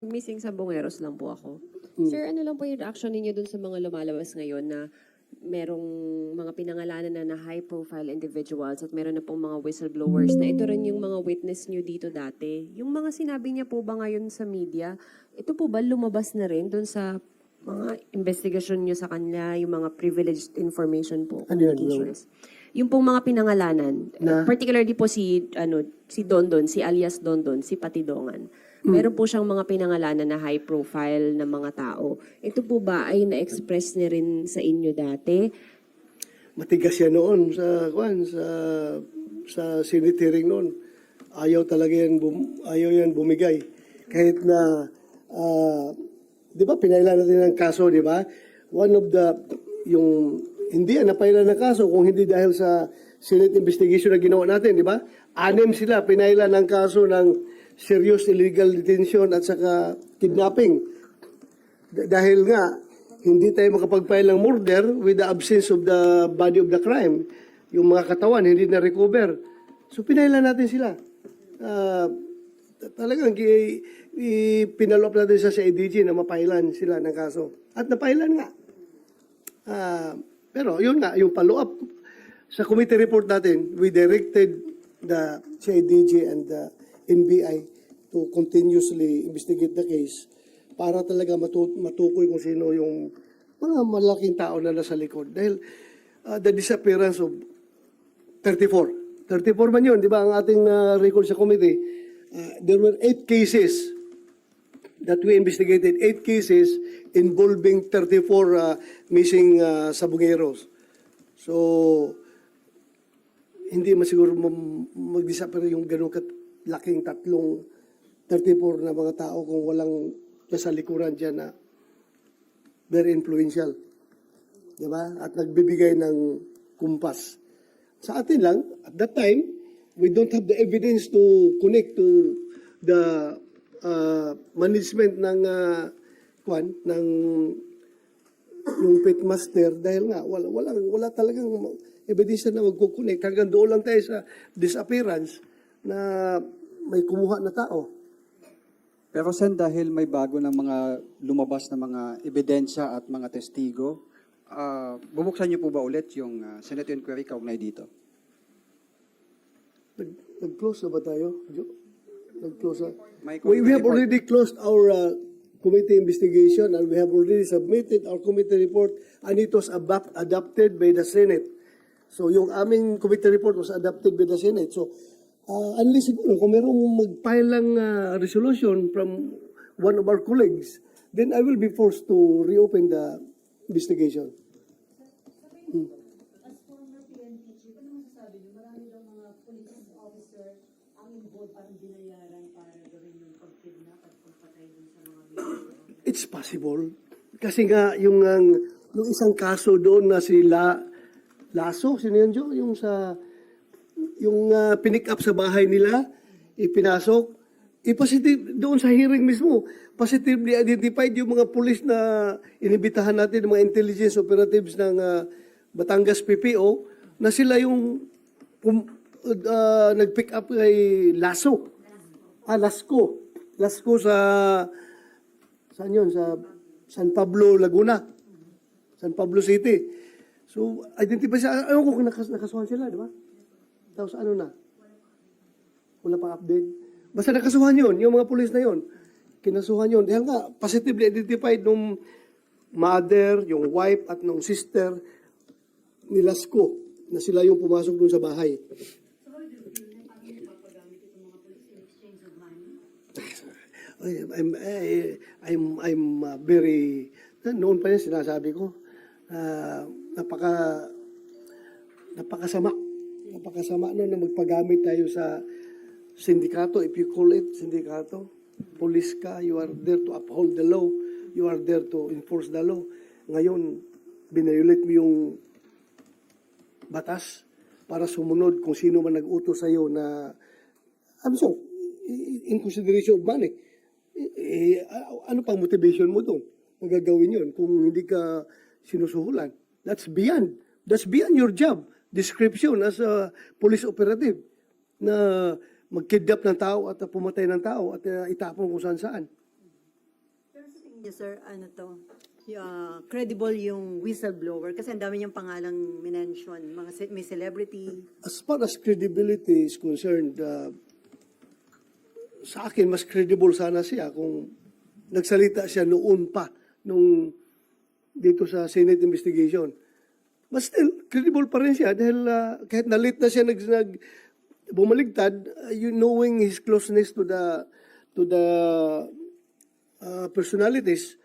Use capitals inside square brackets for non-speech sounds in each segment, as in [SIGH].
Missing sa Bongeros lang po ako. Hmm. Sir, ano lang po yung reaction ninyo dun sa mga lumalabas ngayon na merong mga pinangalanan na na high-profile individuals at meron na pong mga whistleblowers na ito rin yung mga witness nyo dito dati. Yung mga sinabi niya po ba ngayon sa media, ito po ba lumabas na rin dun sa mga investigasyon nyo sa kanila, yung mga privileged information po, Ano yun, communications? Yung pong mga pinangalanan, Na? particularly po si ano si Dondon, si alias Dondon, si Patidongan. Hmm. Meron po siyang mga pinangalanan na high profile na mga tao. Ito po ba ay na-express niya rin sa inyo dati? Matigas yan noon sa kwan sa sa Senate hearing noon. Ayaw talaga yan bum, ayaw yan bumigay. Kahit na ah, 'di ba pinailan natin ng kaso, 'di ba? One of the yung hindi napailan ng kaso kung hindi dahil sa Senate investigation na ginawa natin, di ba? Anim sila pinailan ng kaso ng serious illegal detention at saka kidnapping. Dahil nga, hindi tayo makapag-file ng murder with the absence of the body of the crime. Yung mga katawan, hindi na-recover. So, pinailan natin sila. T- talagang pinalop natin sa CIDG na mapailan sila ng kaso. At napailan nga. Ah, pero yun nga, yung follow-up sa committee report natin, we directed the CIDG and the NBI to continuously investigate the case para talaga matu- matukoy kung sino yung mga malaking tao na nasa likod. Dahil ah, the disappearance of 34. 34 man yun, di ba, ang ating ah, record sa committee. Ah, there were eight cases that we investigated, eight cases involving 34 uh, missing uh, sabungeros. So, hindi masiguro mag-disappear yung ganun laking tatlong 34 na mga tao kung walang nasa likuran dyan na very influential. Di ba? At nagbibigay ng kumpas. Sa atin lang, at that time, we don't have the evidence to connect to the uh, management ng uh, kwan, ng yung pitmaster dahil nga wala wala wala talagang ebidensya na magkukunik hanggang doon lang tayo sa disappearance na may kumuha na tao. Pero Sen, dahil may bago ng mga lumabas na mga ebidensya at mga testigo, ah, bubuksan niyo po ba ulit yung ah, Senate inquiry kaugnay dito? Nag, nag-close na ba tayo? Nag-close na. We, we have report. already closed our uh, committee investigation and we have already submitted our committee report and it was adapt, adopted by the Senate. So yung aming committee report was adopted by the Senate. So uh, unless siguro kung merong mag-file lang uh, resolution from one of our colleagues, then I will be forced to reopen the investigation. Victims. It's possible. Kasi nga, yung, yung isang kaso doon na si La, Laso, sino yun, Jo? Yung sa, yung uh, pinick up sa bahay nila, ipinasok, ipositive doon sa hearing mismo, positively identified yung mga pulis na inibitahan natin, mga intelligence operatives ng ah, Batangas PPO, na sila yung pum, uh, nag-pick up kay Laso. Ah, Lasco. Lasco sa Saan yun? Sa San Pablo, Laguna. San Pablo City. So, identify siya. Ayaw ko kung nakas nakasuhan sila, di ba? Tapos ano na? Wala pang update. Basta nakasuhan yun, yung mga pulis na yun. Kinasuhan yun. Dahil nga, positively identified nung mother, yung wife, at nung sister ni Lasco na sila yung pumasok dun sa bahay. I'm, I- I'm, I'm uh, very, noon pa yan sinasabi ko, ah, napaka, napakasama. Napakasama no, na magpagamit tayo sa sindikato, if you call it sindikato. Police ka, you are there to uphold the law. You are there to enforce the law. Ngayon, binayulit mo yung batas para sumunod kung sino man nag-utos sa'yo na I'm so, in consideration of money, eh, ano pang motivation mo doon? Ang gagawin yun kung hindi ka sinusuhulan. That's beyond. That's beyond your job. Description as a police operative na mag-kidnap ng tao at pumatay ng tao at uh, itapon kung saan saan. Yes, sir, ano to, uh, credible yung whistleblower kasi ang dami niyang pangalang minention, mga ce- may celebrity. As far as credibility is concerned, uh, sa akin, mas credible sana siya kung nagsalita siya noon pa, nung dito sa Senate investigation. But still, credible pa rin siya dahil uh, kahit na late na siya nag, nag bumaligtad, uh, you knowing his closeness to the to the uh, personalities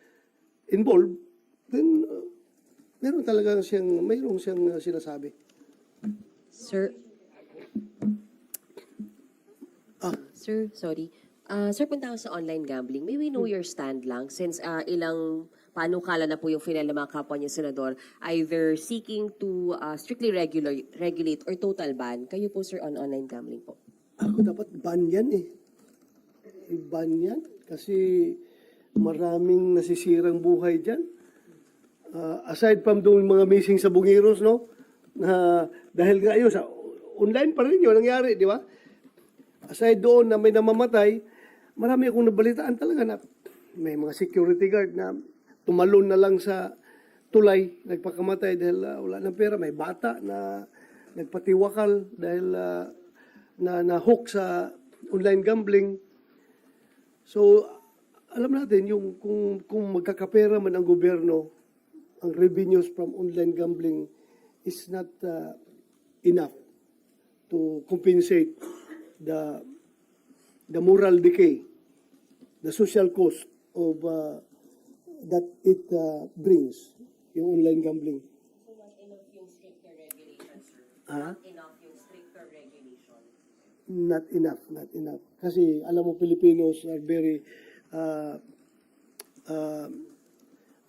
involved, then uh, meron talaga siyang, mayroong siyang uh, sinasabi. Sir, Ah, Sir, sorry. Ah, sir, punta ako sa online gambling. May we know your stand lang since ah, ilang panukala na po yung final ng mga kapwa niyo senador either seeking to ah, strictly regular, regulate or total ban. Kayo po sir on online gambling po. Ako [CLEARS THROAT] dapat ban yan eh. I-ban yan kasi maraming nasisirang buhay dyan. Ah, aside from doon mga missing sa Bungiros, no? Na dahil nga yun, sa online pa rin yun nangyari, di ba? Aside doon na may namamatay, marami akong nabalitaan talaga na may mga security guard na tumalon na lang sa tulay, nagpakamatay dahil ah, wala ng pera. May bata na nagpatiwakal dahil ah, na na-hook sa online gambling. So, alam natin yung kung kung magkakapera man ang gobyerno, ang revenues from online gambling is not uh, enough to compensate the the moral decay, the social cost of uh, that it uh, brings, yung online gambling. So enough yung stricter regulations, sir? Ha? enough yung stricter regulation? Not enough, not enough. Kasi alam mo, Filipinos are very, uh, uh,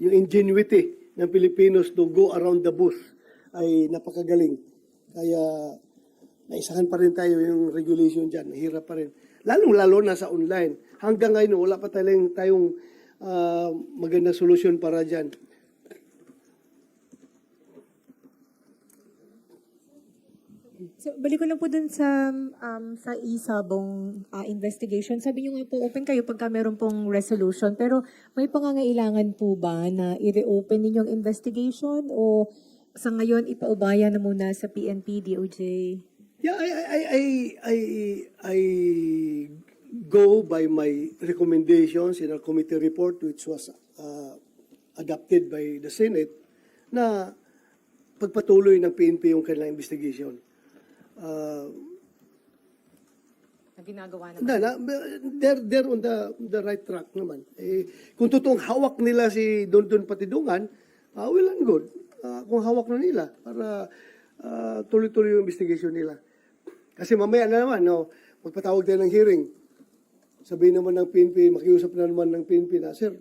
yung ingenuity ng Filipinos to go around the bush ay napakagaling. Kaya naisahan pa rin tayo yung regulation dyan. Hirap pa rin. Lalong-lalo na sa online. Hanggang ngayon, wala pa tayong, tayong uh, magandang solusyon para dyan. So, balik ko lang po dun sa um, sa isabong ah, investigation. Sabi niyo nga po, open kayo pagka meron pong resolution. Pero may pangangailangan po ba na i-reopen ninyong investigation o sa ngayon ipaubaya na muna sa PNP, DOJ? Yeah, I, I, I, I, I, I go by my recommendations in our committee report which was uh, adopted by the Senate na pagpatuloy ng PNP yung kanilang investigation. Uh, Na ginagawa na, na, they're, they're on the, the right track naman. Eh, kung totoong hawak nila si Don Don Patidungan, uh, well and good. Uh, kung hawak na nila para uh, tuloy-tuloy yung investigation nila. Kasi mamaya na naman, no, magpatawag tayo ng hearing. Sabihin naman ng PNP, makiusap na naman ng PNP na, Sir,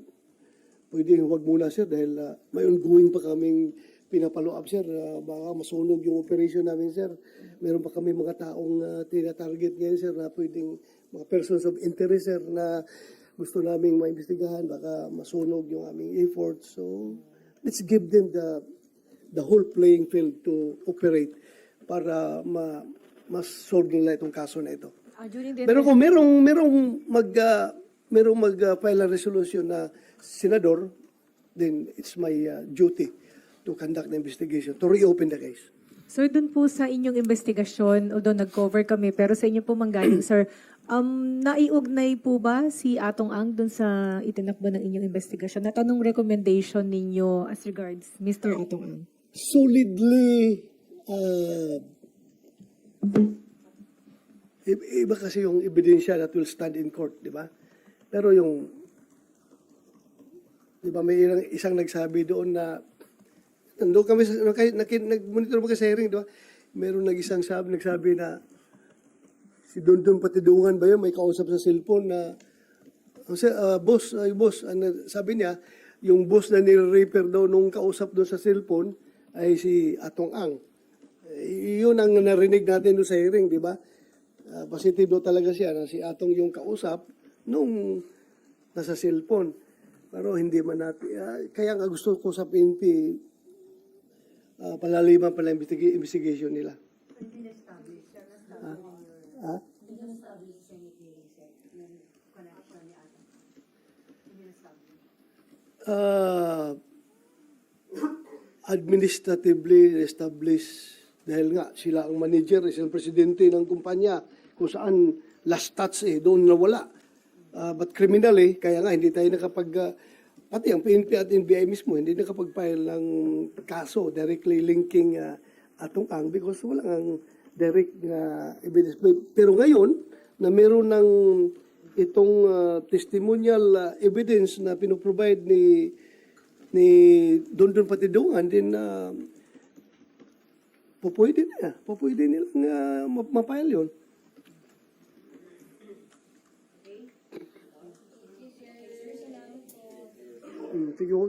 pwede huwag muna sir dahil uh, may ongoing pa kaming pinapalo sir. Uh, baka masunog yung operation namin sir. Meron pa kami mga taong uh, tina-target ngayon sir na pwedeng mga persons of interest sir na gusto naming maimbestigahan. Baka masunog yung aming efforts. So let's give them the the whole playing field to operate para ma mas solve nila itong kaso na ito. Ah, during the Pero kung merong merong mag uh, merong mag uh, file a resolution na senador, then it's my uh, duty to conduct the investigation, to reopen the case. Sir, dun po sa inyong investigasyon, although nag-cover kami, pero sa inyo po manggaling, [CLEARS THROAT] sir, um, naiugnay po ba si Atong Ang dun sa itinakbo ng inyong investigasyon? At anong recommendation ninyo as regards Mr. Atong Ang? Solidly, uh, iba kasi yung ebidensya that will stand in court, di ba? Pero yung, di ba may ilang, isang nagsabi doon na, nandun kami, nag-monitor ba kasi hearing, di ba? Meron nag-isang sabi, nagsabi na, si Don Don Patidungan ba yun, may kausap sa cellphone na, ang sa- ah, boss, ay boss, ano, sabi niya, yung boss na nire-repair daw nung kausap doon sa cellphone ay si Atong Ang. Eh, yun ang narinig natin doon sa hearing, di ba? Ah, positive daw talaga siya na si Atong yung kausap nung nasa cellphone. Pero hindi man natin, ah, kaya nga gusto ko sa PNP, uh, palaliman pala investiga- investigation nila. Ah? uh, administratively established dahil nga sila ang manager, sila ang presidente ng kumpanya kung saan last touch eh, doon nawala. Uh, but criminally, kaya nga hindi tayo nakapag, uh, pati ang PNP at NBI mismo, hindi nakapag-file ng kaso directly linking uh, atong ang because wala ang direct na evidence. Pero ngayon, na meron ng itong uh, testimonial uh, evidence na pinoprovide ni ni Don Don Patidungan din uh, pwede na, pwede nilang uh, mapile yun. 嗯，这个我。